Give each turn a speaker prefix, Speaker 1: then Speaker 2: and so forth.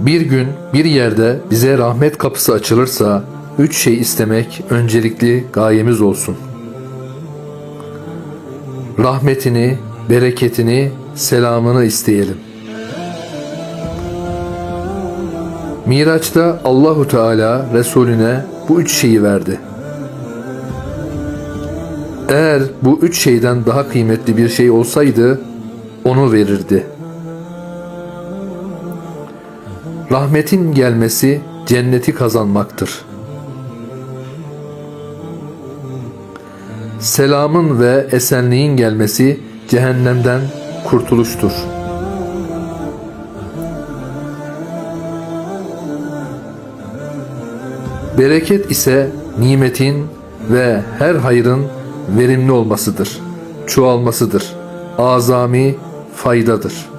Speaker 1: Bir gün bir yerde bize rahmet kapısı açılırsa üç şey istemek öncelikli gayemiz olsun. Rahmetini, bereketini, selamını isteyelim. Miraç'ta Allahu Teala Resulüne bu üç şeyi verdi. Eğer bu üç şeyden daha kıymetli bir şey olsaydı onu verirdi. Rahmetin gelmesi cenneti kazanmaktır. Selamın ve esenliğin gelmesi cehennemden kurtuluştur. Bereket ise nimetin ve her hayrın verimli olmasıdır, çoğalmasıdır, azami faydadır.''